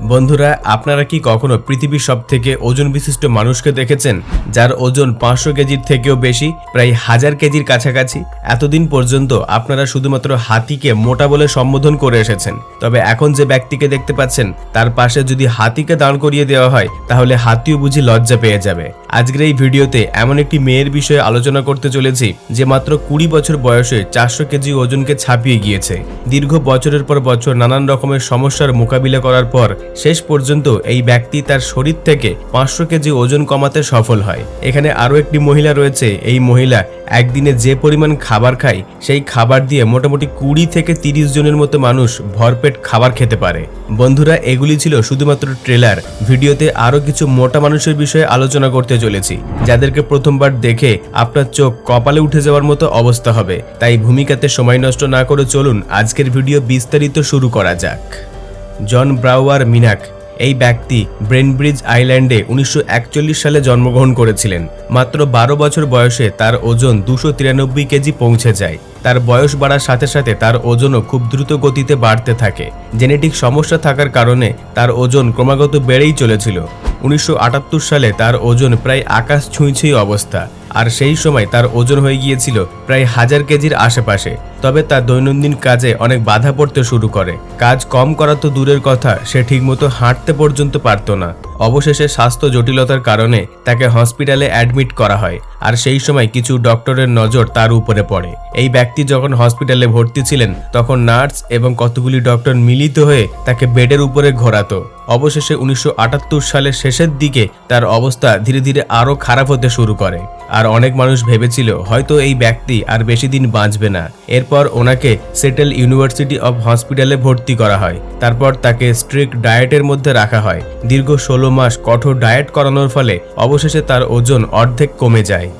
বন্ধুরা, আপনারা কি কখনো পৃথিবীর সব থেকে ওজন বিশিষ্ট মানুষকে দেখেছেন, যার ওজন পাঁচশো কেজির থেকেও বেশি, প্রায় হাজার কেজির কাছাকাছি? এতদিন পর্যন্ত আপনারা শুধুমাত্র হাতিকে মোটা বলে সম্বোধন করে এসেছেন। তবে এখন যে ব্যক্তিকে দেখতে পাচ্ছেন, তার পাশে যদি হাতিকে দাঁড় করিয়ে দেওয়া হয়, তাহলে হাতিও বুঝি লজ্জা পেয়ে যাবে। আজকের এই ভিডিওতে এমন একটি মেয়ের বিষয়ে আলোচনা করতে চলেছি, যে মাত্র কুড়ি বছর বয়সে চারশো কেজি ওজনকে ছাপিয়ে গিয়েছে। দীর্ঘ বছরের পর বছর নানান রকমের সমস্যার মোকাবিলা করার পর শেষ পর্যন্ত এই ব্যক্তি তার শরীর থেকে পাঁচশো কেজি ওজন কমাতে সফল হয়। এখানে আরও একটি মহিলা রয়েছে, এই মহিলা একদিনে যে পরিমাণ খাবার খায়, সেই খাবার দিয়ে মোটামুটি কুড়ি থেকে তিরিশ জনের মতো মানুষ ভরপেট খাবার খেতে পারে। বন্ধুরা, এগুলি ছিল শুধুমাত্র ট্রেলার। ভিডিওতে আরও কিছু মোটা মানুষের বিষয়ে আলোচনা করতে চলেছি যাদেরকে প্রথমবার দেখে আপনার চোখ কপালে উঠে যাওয়ার মতো অবস্থা হবে। তাই ভূমিকাতে সময় নষ্ট না করে চলুন আজকের ভিডিও বিস্তারিত শুরু করা যাক। জন ব্রাউয়ার মিনাক, এই ব্যক্তি ব্রেনব্রিজ আইল্যান্ডে উনিশশো একচল্লিশ সালে জন্মগ্রহণ করেছিলেন। মাত্র বারো বছর বয়সে তার ওজন দুশো কেজি পৌঁছে যায়। তার বয়স বাড়ার সাথে সাথে তার ওজনও খুব দ্রুত গতিতে বাড়তে থাকে। জেনেটিক সমস্যা থাকার কারণে তার ওজন ক্রমাগত বেড়েই চলেছিল। উনিশশো আটাত্তর সালে তার ওজন প্রায় আকাশ ছুঁইছুঁই অবস্থা। আর সেই সময় তার ওজন হয়ে গিয়েছিল প্রায় হাজার কেজির আশেপাশে। তবে তার দৈনন্দিন কাজে অনেক বাধা পড়তে শুরু করে। কাজ কম করা তো দূরের কথা, সে ঠিকমতো হাঁটতে পর্যন্ত পারত না। অবশেষে স্বাস্থ্য জটিলতার কারণে তাকে হসপিটালে অ্যাডমিট করা হয়। আর সেই সময় কিছু ডক্টরের নজর তার উপরে পড়ে। এই ব্যক্তি যখন হসপিটালে ভর্তি ছিলেন, তখন নার্স এবং কতগুলি ডক্টর মিলিত হয়ে তাকে বেডের উপরে ঘোরাতো। অবশেষে উনিশশো আটাত্তর সালের শেষের দিকে তার অবস্থা ধীরে ধীরে আরও খারাপ হতে শুরু করে। আর অনেক মানুষ ভেবেছিল, হয়তো এই ব্যক্তি আর বেশি দিন বাঁচবে না। এরপর ওনাকে সেটেল ইউনিভার্সিটি অব হসপিটালে ভর্তি করা হয়। তারপর তাকে স্ট্রিক্ট ডায়েটের মধ্যে রাখা হয়। দীর্ঘ ষোলো মাস কঠোর ডায়েট করানোর ফলে অবশেষে তার ওজন অর্ধেক কমে যায়।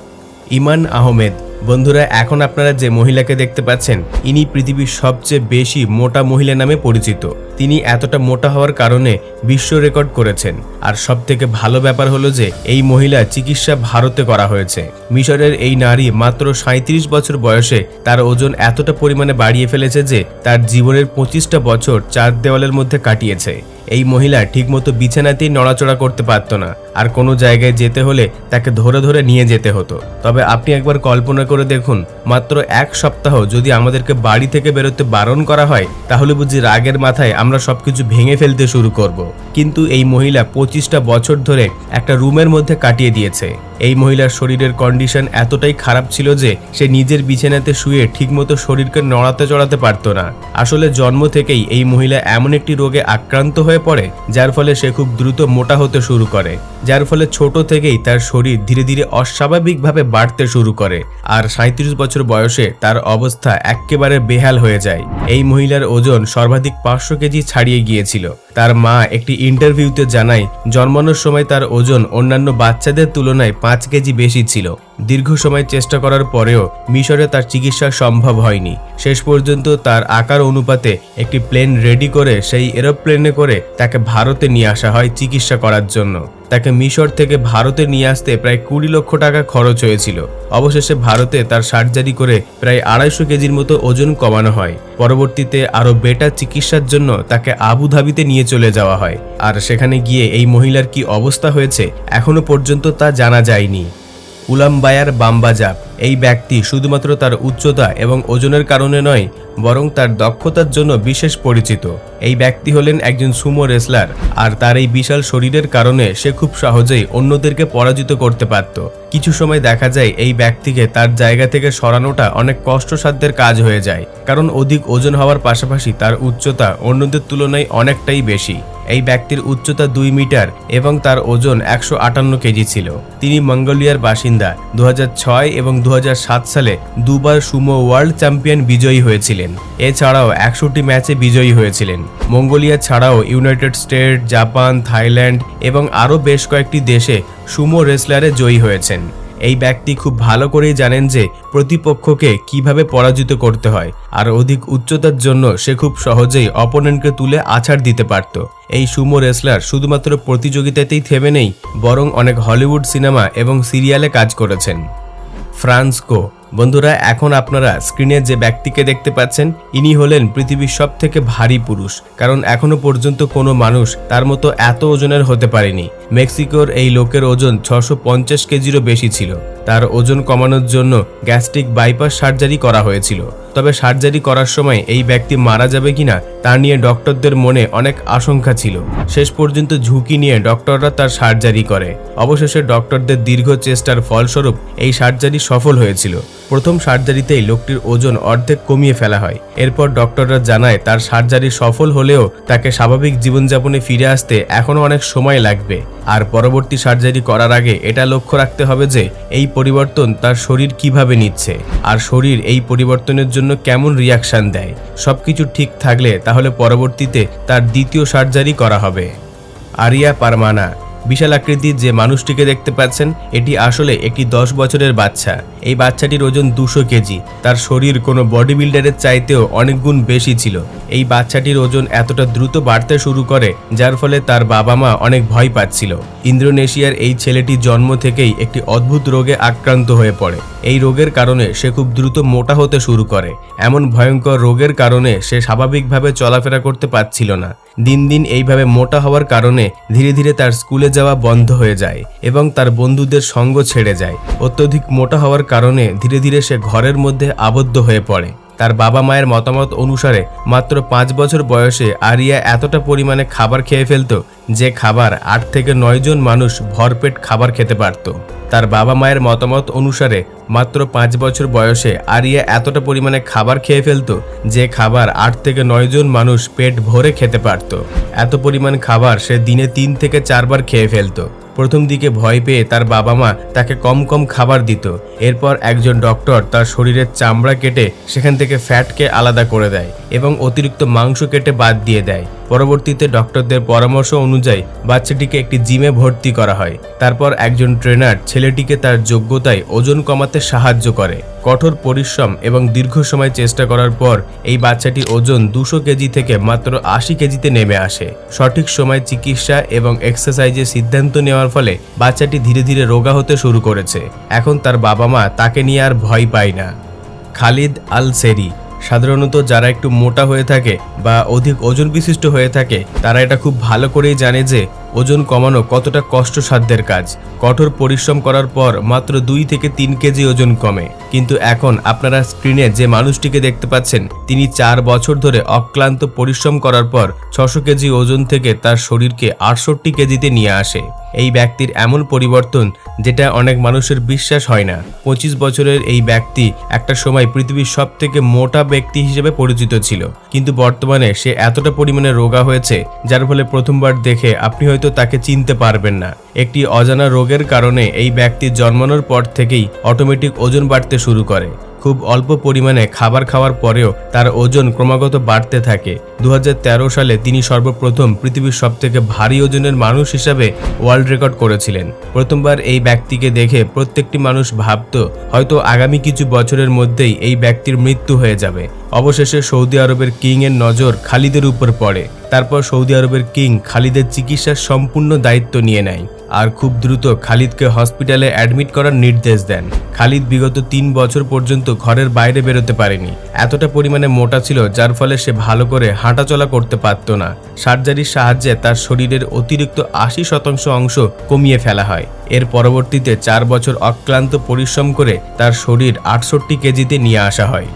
ইমান আহমেদ, বন্ধুরা, এখন আপনারা যে মহিলাকে দেখতে পাচ্ছেন, ইনি পৃথিবীর সবচেয়ে বেশি মোটা মহিলা নামে পরিচিত। তিনি এতটা মোটা হওয়ার কারণে বিশ্ব রেকর্ড করেছেন। আর সব থেকে ভালো ব্যাপার হলো যে, এই মহিলা চিকিৎসা ভারতে করা হয়েছে। মিশরের এই নারী মাত্র সাঁত্রিশ বছর বয়সে তার ওজন এতটা পরিমাণে বাড়িয়ে ফেলেছে যে, তার জীবনের পঁচিশটা বছর চার দেওয়ালের মধ্যে কাটিয়েছে। এই মহিলা ঠিকমতো বিছানাতেই নড়াচড়া করতে পারত না। আর কোনো জায়গায় যেতে হলে তাকে ধরে ধরে নিয়ে যেতে হতো। তবে আপনি একবার কল্পনা করে দেখুন, মাত্র এক সপ্তাহ যদি আমাদেরকে বাড়ি থেকে বেরোতে বারণ করা হয়, তাহলে বুঝি রাগের মাথায় আমরা সবকিছু ভেঙে ফেলতে শুরু করব। কিন্তু এই মহিলা পঁচিশটা বছর ধরে একটা রুমের মধ্যে কাটিয়ে দিয়েছে এই মহিলার শরীরের কন্ডিশন এতটাই খারাপ ছিল যে সে নিজের বিছানাতে শুয়ে ঠিকমতো শরীরকে নড়াতে চড়াতে পারতো না। আসলে জন্ম থেকেই এই মহিলা এমন একটি রোগে আক্রান্ত হয়ে পড়ে, যার ফলে সে খুব দ্রুত মোটা হতে শুরু করে, যার ফলে ছোট থেকেই তার শরীর ধীরে ধীরে অস্বাভাবিকভাবে বাড়তে শুরু করে আর সাঁত্রিশ বছর বয়সে তার অবস্থা একেবারে বেহাল হয়ে যায়। এই মহিলার ওজন সর্বাধিক পাঁচশো কেজি ছাড়িয়ে গিয়েছিল। তার মা একটি ইন্টারভিউতে জানায়, জন্মানোর সময় তার ওজন অন্যান্য বাচ্চাদের তুলনায় পাঁচ কেজি বেশি ছিল। দীর্ঘ সময় চেষ্টা করার পরেও মিশরে তার চিকিৎসা সম্ভব হয়নি। শেষ পর্যন্ত তার আকার অনুপাতে একটি প্লেন রেডি করে সেই এরোপ্লেনে করে তাকে ভারতে নিয়ে আসা হয় চিকিৎসা করার জন্য। তাকে মিশর থেকে ভারতে নিয়ে আসতে প্রায় কুড়ি লক্ষ টাকা খরচ হয়েছিল। অবশেষে ভারতে তার সার্জারি করে প্রায় আড়াইশো কেজির মতো ওজন কমানো হয়। পরবর্তীতে আরও বেটার চিকিৎসার জন্য তাকে আবুধাবিতে নিয়ে চলে যাওয়া হয়। আর সেখানে গিয়ে এই মহিলার কি অবস্থা হয়েছে এখনও পর্যন্ত তা জানা যায়নি। উলামবায়ার বাম্বাজাব এই ব্যক্তি শুধুমাত্র তার উচ্চতা এবং ওজনের কারণে নয়, বরং তার দক্ষতার জন্য বিশেষ পরিচিত। এই ব্যক্তি হলেন একজন সুমো রেসলার, আর তার এই বিশাল শরীরের কারণে সে খুব সহজেই অন্যদেরকে পরাজিত করতে পারত। কিছু সময় দেখা যায়, এই ব্যক্তিকে তার জায়গা থেকে সরানোটা অনেক কষ্টসাধ্যের কাজ হয়ে যায়, কারণ অধিক ওজন হওয়ার পাশাপাশি তার উচ্চতা অন্যদের তুলনায় অনেকটাই বেশি। এই ব্যক্তির উচ্চতা দুই মিটার এবং তার ওজন একশো আটান্ন কেজি ছিল। তিনি মঙ্গোলিয়ার বাসিন্দা। দু হাজার ছয় এবং দু হাজার সাত সালে দুবার সুমো ওয়ার্ল্ড চ্যাম্পিয়ন বিজয়ী হয়েছিলেন। এছাড়াও একশোটি ম্যাচে বিজয়ী হয়েছিলেন। মঙ্গোলিয়া ছাড়াও ইউনাইটেড স্টেট জাপান, থাইল্যান্ড এবং আরও বেশ কয়েকটি দেশে সুমো রেসলারে জয়ী হয়েছেন। এই ব্যক্তি খুব ভালো করেই জানেন যে প্রতিপক্ষকে কীভাবে পরাজিত করতে হয়, আর অধিক উচ্চতার জন্য সে খুব সহজেই অপোনেন্টকে তুলে আছাড় দিতে পারত। এই সুমো রেসলার শুধুমাত্র প্রতিযোগিতাতেই থেমে নেই, বরং অনেক হলিউড সিনেমা এবং সিরিয়ালে কাজ করেছেন। ফ্রান্সকো বন্ধুরা, এখন আপনারা স্ক্রিনে যে ব্যক্তিকে দেখতে পাচ্ছেন, ইনি হলেন পৃথিবীর সব থেকে ভারী পুরুষ। কারণ এখনও পর্যন্ত কোনো মানুষ তার মতো এত ওজনের হতে পারেনি। মেক্সিকোর এই লোকের ওজন ছশো পঞ্চাশ কেজিরও বেশি ছিল। তার ওজন কমানোর জন্য গ্যাস্ট্রিক বাইপাস সার্জারি করা হয়েছিল। তবে সার্জারি করার সময় এই ব্যক্তি মারা যাবে কিনা তা নিয়ে ডক্টরদের মনে অনেক আশঙ্কা ছিল। শেষ পর্যন্ত ঝুঁকি নিয়ে ডক্টররা তার সার্জারি করে। অবশেষে ডক্টরদের দীর্ঘ চেষ্টার ফলস্বরূপ এই সার্জারি সফল হয়েছিল। প্রথম সার্জারিতেই লোকটির ওজন অর্ধেক কমিয়ে ফেলা হয়। এরপর ডক্টররা জানায় তার সার্জারি সফল হলেও তাকে স্বাভাবিক জীবনযাপনে ফিরে আসতে এখনও অনেক সময় লাগবে। আর পরবর্তী সার্জারি করার আগে এটা লক্ষ্য রাখতে হবে যে, এই পরিবর্তন তার শরীর কীভাবে নিচ্ছে। আর শরীর এই পরিবর্তনের জন্য কেমন রিয়াকশন দেয়? সবকিছু ঠিক থাকলে তাহলে পরবর্তীতে তার দ্বিতীয় সার্জারি করা হবে। আরিয়া পারমানা, বিশাল আকৃতির যে মানুষটিকে দেখতে পাচ্ছেন, এটি আসলে একটি দশ বছরের বাচ্চা। এই বাচ্চাটির ওজন দুশো কেজি। তার শরীর কোনো বডি বিল্ডারের চাইতেও অনেক গুণ বেশি ছিল। এই বাচ্চাটির ওজন এতটা দ্রুত বাড়তে শুরু করে, যার ফলে তার বাবা মা অনেক ভয় পাচ্ছিল। ইন্দোনেশিয়ার এই ছেলেটি জন্ম থেকেই একটি অদ্ভুত রোগে আক্রান্ত হয়ে পড়ে। এই রোগের কারণে সে খুব দ্রুত মোটা হতে শুরু করে। এমন ভয়ঙ্কর রোগের কারণে সে স্বাভাবিকভাবে চলাফেরা করতে পারছিল না। দিন দিন এইভাবে মোটা হওয়ার কারণে ধীরে ধীরে তার স্কুলে যাওয়া বন্ধ হয়ে যায় এবং তার বন্ধুদের সঙ্গ ছেড়ে যায়। অত্যধিক মোটা হওয়ার কারণে ধীরে ধীরে সে ঘরের মধ্যে আবদ্ধ হয়ে পড়ে। তার বাবা মায়ের মতামত অনুসারে মাত্র পাঁচ বছর বয়সে আরিয়া এতটা পরিমাণে খাবার খেয়ে ফেলত যে খাবার আট থেকে নয় জন মানুষ ভরপেট খাবার খেতে পারত। তার বাবা মায়ের মতামত অনুসারে মাত্র পাঁচ বছর বয়সে আরিয়া এতটা পরিমাণে খাবার খেয়ে ফেলত যে খাবার আট থেকে নয় জন মানুষ পেট ভরে খেতে পারত। এত পরিমাণ খাবার সে দিনে তিন থেকে চারবার খেয়ে ফেলতো। প্রথম দিকে ভয় পেয়ে তার বাবা মা তাকে কম কম খাবার দিত। এরপর একজন ডক্টর তার শরীরের চামড়া কেটে সেখান থেকে ফ্যাটকে আলাদা করে দেয় এবং অতিরিক্ত মাংস কেটে বাদ দিয়ে দেয়। পরবর্তীতে ডক্টরদের পরামর্শ অনুযায়ী বাচ্চাটিকে একটি জিমে ভর্তি করা হয়। তারপর একজন ট্রেনার ছেলেটিকে তার যোগ্যতায় ওজন কমাতে সাহায্য করে। কঠোর পরিশ্রম এবং দীর্ঘ সময় চেষ্টা করার পর এই বাচ্চাটির ওজন দুশো কেজি থেকে মাত্র আশি কেজিতে নেমে আসে। সঠিক সময় চিকিৎসা এবং এক্সারসাইজের সিদ্ধান্ত নেওয়ার ফলে বাচ্চাটি ধীরে ধীরে রোগা হতে শুরু করেছে। এখন তার বাবা মা তাকে নিয়ে আর ভয় পায় না। খালিদ আল সেরি সাধারণত যারা একটু মোটা হয়ে থাকে বা অধিক ওজন বিশিষ্ট হয়ে থাকে, তারা এটা খুব ভালো করেই জানে যে ওজন কমানো কতটা কষ্টসাধ্যের কাজ? কঠোর পরিশ্রম করার পর মাত্র দুই থেকে তিন কেজি ওজন কমে। কিন্তু এখন আপনারা স্ক্রিনে যে মানুষটিকে দেখতে পাচ্ছেন, তিনি চার বছর ধরে অক্লান্ত পরিশ্রম করার পর ছশো কেজি ওজন থেকে তার শরীরকে আটষট্টি কেজিতে নিয়ে আসে। এই ব্যক্তির এমন পরিবর্তন যেটা অনেক মানুষের বিশ্বাস হয় না। পঁচিশ বছরের এই ব্যক্তি একটা সময় পৃথিবীর সব থেকে মোটা ব্যক্তি হিসেবে পরিচিত ছিল। কিন্তু বর্তমানে সে এতটা পরিমাণে রোগা হয়েছে, যার ফলে প্রথমবার দেখে আপনি হয়তো তাকে চিনতে পারবেন না। একটি অজানা রোগের কারণে এই ব্যক্তির জন্মানোর পর থেকেই অটোমেটিক ওজন বাড়তে শুরু করে। খুব অল্প পরিমাণে খাবার খাওয়ার পরেও তার ওজন ক্রমাগত বাড়তে থাকে। দু হাজার তেরো সালে তিনি সর্বপ্রথম পৃথিবীর সবথেকে ভারী ওজনের মানুষ হিসাবে ওয়ার্ল্ড রেকর্ড করেছিলেন। প্রথমবার এই ব্যক্তিকে দেখে প্রত্যেকটি মানুষ ভাবত, হয়তো আগামী কিছু বছরের মধ্যেই এই ব্যক্তির মৃত্যু হয়ে যাবে। অবশেষে সৌদি আরবের কিং এর নজর খালিদের উপর পড়ে। তারপর সৌদি আরবের কিং খালিদের চিকিৎসার সম্পূর্ণ দায়িত্ব নিয়ে নেয়। আর খুব দ্রুত খালিদকে হসপিটালে অ্যাডমিট করার নির্দেশ দেন। খালিদ বিগত তিন বছর পর্যন্ত ঘরের বাইরে বেরোতে পারেনি। এতটা পরিমাণে মোটা ছিল, যার ফলে সে ভালো করে হাঁটাচলা করতে পারত না। সার্জারির সাহায্যে তার শরীরের অতিরিক্ত আশি শতাংশ অংশ কমিয়ে ফেলা হয়। এর পরবর্তীতে চার বছর অক্লান্ত পরিশ্রম করে তার শরীর আটষট্টি কেজিতে নিয়ে আসা হয়।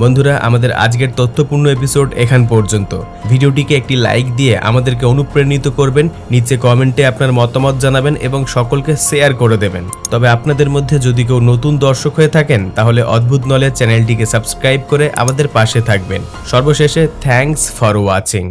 বন্ধুরা, আমাদের আজকের তথ্যপূর্ণ এপিসোড এখান পর্যন্ত। ভিডিওটিকে একটি লাইক দিয়ে আমাদেরকে অনুপ্রাণিত করবেন, নিচে কমেন্টে আপনার মতামত জানাবেন এবং সকলকে শেয়ার করে দেবেন। তবে আপনাদের মধ্যে যদি কেউ নতুন দর্শক হয়ে থাকেন, তাহলে অদ্ভুত নলেজ চ্যানেলটিকে সাবস্ক্রাইব করে আমাদের পাশে থাকবেন। সর্বশেষে থ্যাংকস ফর ওয়াচিং